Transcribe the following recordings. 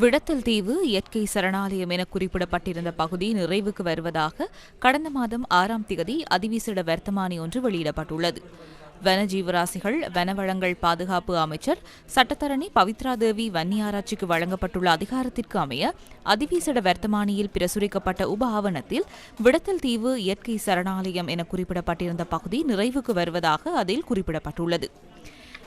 விடத்தல் தீவு இயற்கை சரணாலயம் என குறிப்பிடப்பட்டிருந்த பகுதி நிறைவுக்கு வருவதாக கடந்த மாதம் ஆறாம் திகதி அதிவிசிட வர்த்தமானி ஒன்று வெளியிடப்பட்டுள்ளது. வனஜீவராசிகள் வனவளங்கள் பாதுகாப்பு அமைச்சர் சட்டத்தரணி பவித்ரா தேவி வன்னியாராய்ச்சிக்கு வழங்கப்பட்டுள்ள அதிகாரத்திற்கு அமைய அதிவீசட வர்த்தமானியில் பிரசுரிக்கப்பட்ட உப ஆவணத்தில் விடத்தல் தீவு இயற்கை சரணாலயம் என குறிப்பிடப்பட்டிருந்த பகுதி நிறைவுக்கு வருவதாக அதில் குறிப்பிடப்பட்டுள்ளது.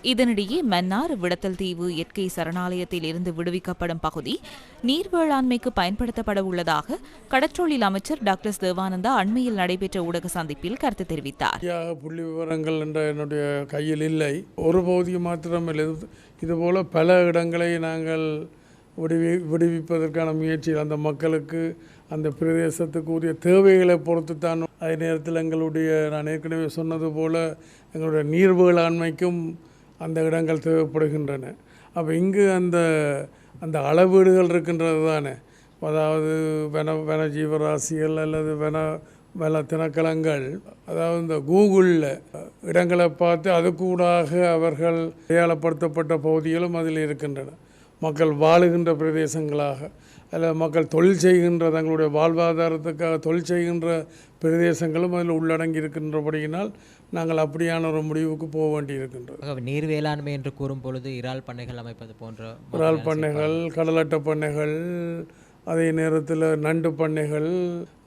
இதனிடையே மன்னார் விடத்தல் தீவு இயற்கை சரணாலயத்தில் இருந்து விடுவிக்கப்படும் பகுதி நீர் வேளாண்மைக்கு பயன்படுத்தப்பட உள்ளதாக கடற்றொழில் அமைச்சர் டாக்டர் தேவானந்தா அண்மையில் நடைபெற்ற ஊடக சந்திப்பில் கருத்து தெரிவித்தார். புள்ளி விவரங்கள் என்ற என்னுடைய கையில் இல்லை. ஒரு பகுதி மாத்திரமில்லை. இது- இதுபோல பல இடங்களை நாங்கள் விடுவி விடுவிப்பதற்கான முயற்சியில் அந்த மக்களுக்கு அந்த பிரதேசத்துக்கு உரிய தேவைகளை பொறுத்து தான் அதே நேரத்தில் எங்களுடைய நான் ஏற்கனவே சொன்னது போல் எங்களுடைய நீர் வேளாண்மைக்கும் அந்த இடங்கள் தேவைப்படுகின்றன. அப்போ இங்கு அந்த அந்த அளவீடுகள் இருக்கின்றது தானே. அதாவது வன வன ஜீவராசிகள் அல்லது வன வன திணைக்களங்கள் அதாவது இந்த கூகுளில் இடங்களை பார்த்து அதுக்கூடாக அவர்கள் அடையாளப்படுத்தப்பட்ட பகுதிகளும் அதில் இருக்கின்றன. மக்கள் வாழுகின்ற பிரதேசங்களாக அல்லது மக்கள் தொழில் செய்கின்ற தங்களுடைய வாழ்வாதாரத்துக்காக தொழில் செய்கின்ற பிரதேசங்களும் அதில் உள்ளடங்கி இருக்கின்றபடியினால் நாங்கள் அப்படியான ஒரு முடிவுக்கு போக வேண்டியிருக்கின்றது. நீர் வேளாண்மை என்று கூறும் பொழுது இறால் பண்ணைகள் அமைப்பது போன்ற இறால் பண்ணைகள் கடலட்டை பண்ணைகள் அதே நேரத்தில் நண்டு பண்ணைகள்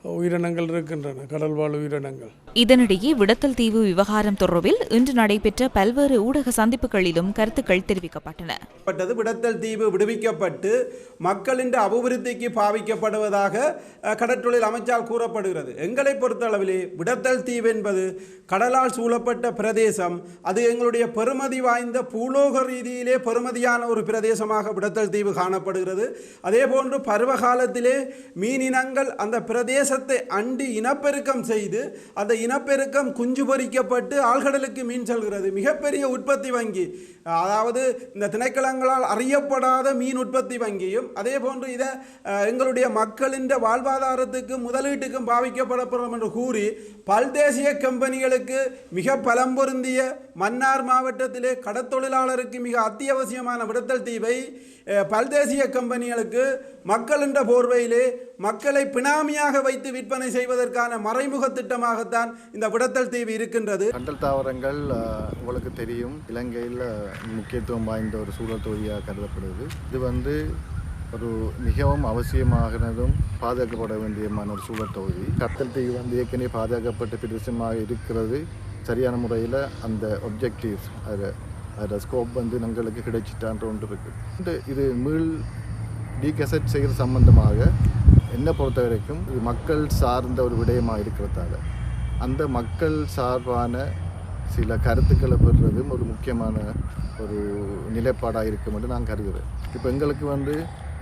உயிரினங்கள் இருக்கின்றன கடல் வாழ் உயிரினங்கள். இதனிடையே விடத்தல் தீவு விவகாரம் தொடர்பில் இன்று நடைபெற்ற பல்வேறு ஊடக சந்திப்புகளிலும் கருத்துக்கள் தெரிவிக்கப்பட்டன. பட்டது விடத்தல் தீவு விடுவிக்கப்பட்டு மக்களின் அபிவிருத்திக்கு பாவிக்கப்படுவதாக கடற்றொழில் அமைச்சால் கூறப்படுகிறது. எங்களை பொறுத்தளவிலே விடத்தல் தீவு என்பது கடலால் சூழப்பட்ட பிரதேசம். அது எங்களுடைய பெருமதி வாய்ந்த பூலோக ரீதியிலே பெருமதியான ஒரு பிரதேசமாக விடத்தல் தீவு காணப்படுகிறது. அதே போன்று பருவ காலத்திலே மீனினங்கள் அந்த பிரதேசத்தை அண்டி இனப்பெருக்கம் செய்து அந்த இனப்பெருக்கம் குஞ்சு பொறிக்கப்பட்டு ஆழ்கடலுக்கு மீன் செல்கிறது. மிகப்பெரிய உற்பத்தி வங்கி. அதாவது இந்த திணைக்களங்களால் அறியப்படாத மீன் உற்பத்தி வங்கியும் அதே போன்று இதை எங்களுடைய மக்களின் வாழ்வாதாரத்துக்கும் முதலீட்டுக்கும் பாவிக்கப்படப்படும் என்று கூறி பல்தேசிய கம்பெனிகளுக்கு மிக பலம் பொருந்திய மன்னார் மாவட்டத்திலே கடத்தொழிலாளருக்கு மிக அத்தியாவசியமான விடுத்தல் தீவை அஹ், பல்தேசிய கம்பெனிகளுக்கு மக்களின் போர்வையிலே மக்களை பினாமியாக வைத்து விற்பனை செய்வதற்கான மறைமுக திட்டமாகத்தான் இந்த விடத்தல் தீவு இருக்கின்றது. கண்டல் தாவரங்கள் உங்களுக்கு தெரியும். இலங்கையில் முக்கியத்துவம் வாய்ந்த ஒரு சூழல் தொகுதியாக கருதப்படுது. இது வந்து ஒரு மிகவும் அவசியமானதும் பாதுகாக்கப்பட வேண்டியமான ஒரு சூழல் தொகுதி. கத்தல் தீவு வந்து ஏற்கனவே பாதுகாக்கப்பட்ட பிரதேசமாக இருக்கிறது. சரியான முறையில் அந்த ஒப்ஜெக்டிவ்ஸ் அது அதில் ஸ்கோப் வந்து எங்களுக்கு கிடைச்சிட்டான்ற ஒன்று இருக்குது இது மீள் டீகசட் செய்கிற சம்பந்தமாக என்னை பொறுத்த வரைக்கும் இது மக்கள் சார்ந்த ஒரு விடயமாக இருக்கிறதால. அந்த மக்கள் சார்பான சில கருத்துக்களை பெறுறதும் ஒரு முக்கியமான ஒரு நிலைப்பாடாக இருக்கும் என்று நான் கருதுகிறேன் இப்போ எங்களுக்கு வந்து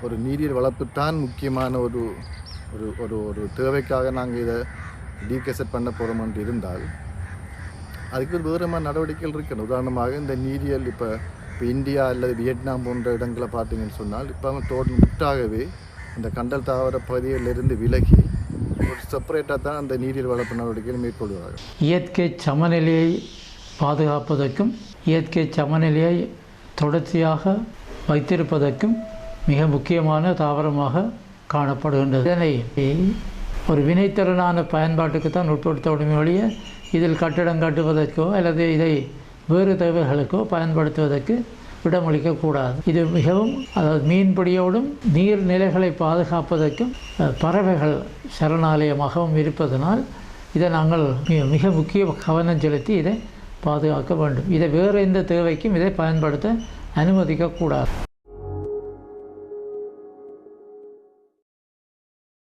ஒரு நீரியல் வளர்ப்பு தான் முக்கியமான ஒரு ஒரு ஒரு ஒரு தேவைக்காக நாங்கள் இதை டீகெசட் பண்ண போகிறோம் என்று இருந்தால் அதுக்கு ஒரு விவரமான நடவடிக்கைகள் இருக்கணும். உதாரணமாக இந்த நீரியல் இப்போ இப்போ இந்தியா அல்லது வியட்நாம் போன்ற இடங்களை பார்த்தீங்கன்னு சொன்னால் இப்போ தோட்டம் முட்டாகவே இந்த கண்டல் தாவர பகுதியிலிருந்து விலகி ஒரு செப்பரேட்டாக தான் அந்த நீரியல் வளர்ப்பு நடவடிக்கைகள் மேற்கொள்வார்கள். இயற்கை சமநிலையை பாதுகாப்பதற்கும் இயற்கை சமநிலையை தொடர்ச்சியாக வைத்திருப்பதற்கும் மிக முக்கியமான தாவரமாக காணப்படுகின்றது. இதனை ஒரு வினைத்திறனான பயன்பாட்டுக்கு தான் உட்படுத்த முடியுமே ஒழிய இதில் கட்டிடம் கட்டுவதற்கோ அல்லது இதை வேறு தேவைகளுக்கோ பயன்படுத்துவதற்கு இடமளிக்கக்கூடாது இது மிகவும் அதாவது மீன்பிடியோடும் நீர்நிலைகளை பாதுகாப்பதற்கும் பறவைகள் சரணாலயமாகவும் இருப்பதனால் இதை நாங்கள் மிக மிக முக்கிய கவனம் செலுத்தி இதை பாதுகாக்க வேண்டும். இதை வேறு எந்த தேவைக்கும் இதை பயன்படுத்த அனுமதிக்கக்கூடாது.